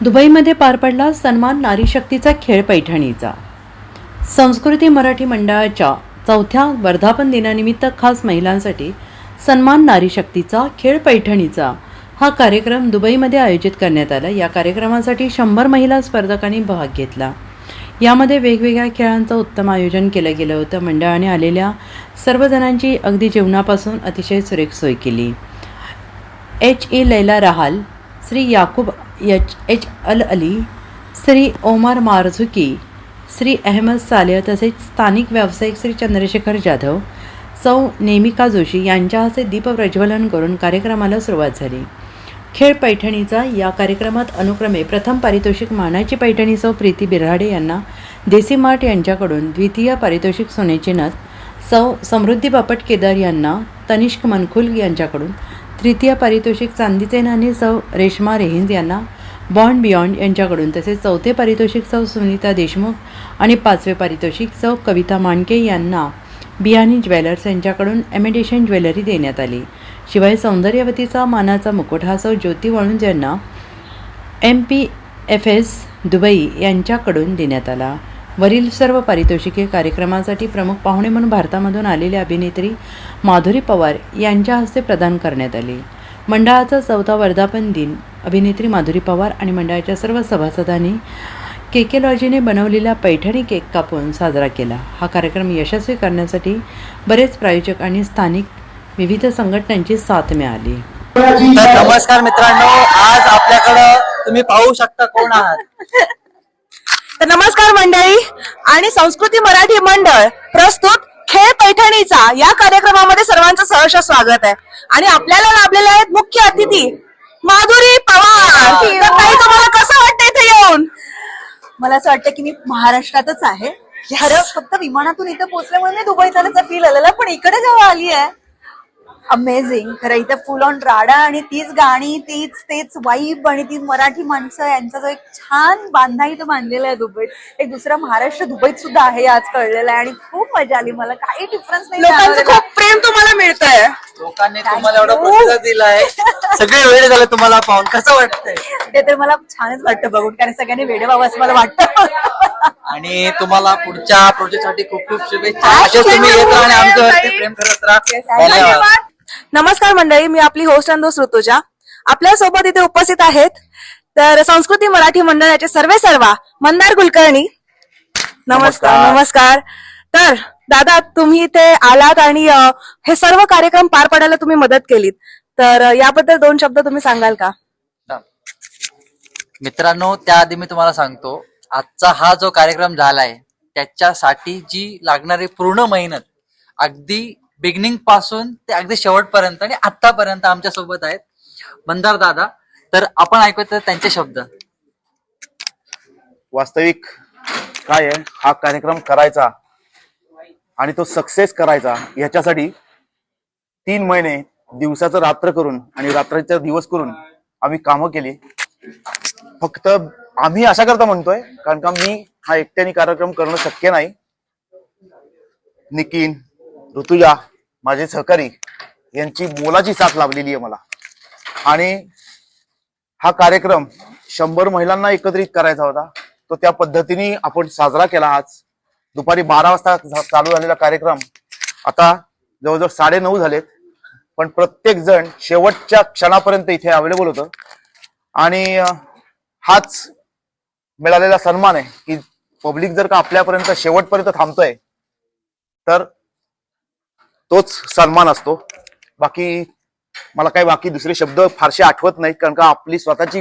दुबईमध्ये पार पडला सन्मान नारी शक्तीचा खेळ पैठणीचा. संस्कृती मराठी मंडळाच्या चौथ्या वर्धापन दिनानिमित्त खास महिलांसाठी सन्मान नारी शक्तीचा खेळ पैठणीचा हा कार्यक्रम दुबईमध्ये आयोजित करण्यात आला. या कार्यक्रमासाठी शंभर महिला स्पर्धकांनी भाग घेतला. यामध्ये वेगवेगळ्या खेळांचं उत्तम आयोजन केलं गेलं होतं. मंडळाने आलेल्या सर्वजणांची अगदी जेवणापासून अतिशय सुरेख सोय केली. H E Laila Rahal Shri Yaqoob H H Al Ali Shri Omar Marzouqi Shri Ahmed Saleh तसेच स्थानिक व्यावसायिक श्री चंद्रशेखर जाधव सौ नेमिका जोशी यांच्या हस्ते दीपप्रज्वलन करून कार्यक्रमाला सुरुवात झाली. खेळ पैठणीचा या कार्यक्रमात अनुक्रमे प्रथम पारितोषिक मानाची पैठणी सौ प्रीती बिराडे यांना देसी मार्ट यांच्याकडून द्वितीय पारितोषिक सोन्याची नथ सौ समृद्धी बापट केदार यांना तनिष्क मनखुल यांच्याकडून तृतीय पारितोषिक चांदीचे नाणे सौ रेश्मा रेहिंद यांना बॉन्ड बियॉन्ड यांच्याकडून तसेच चौथे पारितोषिक सौ सुनीता देशमुख आणि पाचवे पारितोषिक सौ कविता मांडके यांना बियाणी ज्वेलर्स यांच्याकडून एमिटेशन ज्वेलरी देण्यात आली. शिवाय सौंदर्यवतीचा मानाचा मुकुट हा सौ ज्योती वाळुंज यांना M P F S Dubai यांच्याकडून देण्यात आला. वरील सर्व पारितोषिके कार्यक्रमासाठी प्रमुख पाहुणे म्हणून भारतामधून आलेली अभिनेत्री माधुरी पवार यांच्या हस्ते प्रदान करण्यात आले. मंडळाचा चौथा वर्धापन दिन अभिनेत्री माधुरी पवार आणि मंडळाच्या सर्व सभासदांनी केकेलॉजीने बनवलेला पैठणी केक कापून साजरा केला. हा कार्यक्रम यशस्वी करण्यासाठी बरेच प्रायोजक आणि स्थानिक विविध संघटनांची साथ मिळाली. नमस्कार मित्रांनो आज आपल्याकडं तुम्ही पाहू शकता कोण आहात. तर नमस्कार मंडळी आणि संस्कृती मराठी मंडळ प्रस्तुत खेळ पैठणीचा या कार्यक्रमामध्ये सर्वांचं सहर्ष स्वागत आहे. आणि आपल्याला लाभलेले आहेत मुख्य अतिथी माधुरी पवार. तर ताई, तुम्हाला कसं वाटतं इथे येऊन? मला असं वाटतं की मी महाराष्ट्रातच आहे. खरं फक्त विमानातून इथं पोहोचल्यामुळे मी दुबईत आल्याचा फील आलेला पण इकडे जेव्हा आली आहे अमेझिंग खरं इथं फुल ऑन राडा आणि तीच गाणी तीच तेच वाईब आणि ती मराठी माणसं यांचा जो एक छान बांधा इथं बांधलेला आहे दुबईत. एक दुसरा महाराष्ट्र दुबईत सुद्धा आहे हे आज कळलेलं आहे आणि खूप मजा आली. मला काही डिफरन्स नाही लोकांचं जाणवलेला. खूप प्रेम तुम्हाला मिळतंय. लोकांनी तुम्हाला एवढा प्रतिसाद दिलाय. सगळे वेळ झाले तुम्हाला पाहून. कसं वाटतंय? ते तर मला छानच वाटतं बघून कारण सगळ्यांनी वेडे व्हावं असं मला वाटतं. आणि तुम्हाला पुढच्या प्रोजेक्टसाठी खूप खूप शुभेच्छा. असेच तुम्ही येत राहा आणि आमच्यावरती प्रेम करत राहा. धन्यवाद. नमस्कार मंडळी मी आपली होस्ट अँड दोस्त ऋतुजा. आपल्यासोबत इथे उपस्थित आहेत तर संस्कृती मराठी मंडळाचे सर्वे सर्वा मंदार कुलकर्णी. नमस्कार नमस्कार. तर दादा तुम्ही इथे आलात आणि हे सर्व कार्यक्रम पार पाडायला तुम्ही मदत केलीत. तर याबद्दल दोन शब्द तुम्ही सांगाल का? मित्रांनो त्याआधी मी तुम्हाला सांगतो आजचा हा जो कार्यक्रम झालाय त्याच्यासाठी जी लागणारी पूर्ण मेहनत अगदी बिगिनिंगपासून ते अगदी शेवटपर्यंत आणि आतापर्यंत आमच्यासोबत आहेत. बंदार दादा तर आपण ऐकूयात त्यांचे शब्द. वास्तविक काय आहे? हा कार्यक्रम करायचा आणि तो सक्सेस करायचा याच्यासाठी तीन महिने दिवसाचं रात्र करून आणि रात्रीचा दिवस करून आम्ही कामं केली. फक्त आम्ही अशा करता म्हणतोय कारण का मी हा एकट्याने कार्यक्रम करणं शक्य नाही. निकीन ऋतुजा माझे सहकारी यांची मोलाची साथ लाभलेली आहे मला. आणि हा कार्यक्रम शंभर महिलांना एकत्रित करायचा होता. तो त्या पद्धतीने आपण साजरा केला आज. दुपारी बारा वाजता झा- चालू झालेला कार्यक्रम. आता जवळजवळ साडे नऊ झालेत. पण प्रत्येक जण शेवटच्या क्षणापर्यंत इथे अवेलेबल होतं. आणि हाच मिळालेला सन्मान आहे की पब्लिक जर का आपल्यापर्यंत शेवटपर्यंत थांबतोय तर तोच सन्मान असतो. बाकी मला काही बाकी दुसरे शब्द फारसे आठवत नाहीत कारण का आपली स्वतःची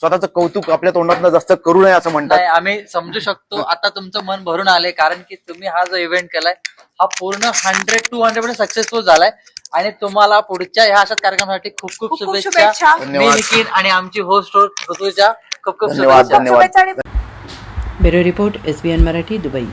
स्वतःचं कौतुक आपल्या तोंडातनं जास्त करू नये असं म्हणतात. नाही आम्ही समजू शकतो आता तुमचं मन भरून आले कारण की तुम्ही हा जो इव्हेंट केलाय हा पूर्ण hundred to hundred percent successful झालाय. आणि तुम्हाला पुढच्या ह्या अशाच कार्यक्रमासाठी खूप खूप शुभेच्छा. मी. निखिल आणि आमची होस्ट खूप खूप धन्यवाद शुभेच्छा. Bureau report S B N Marathi Dubai.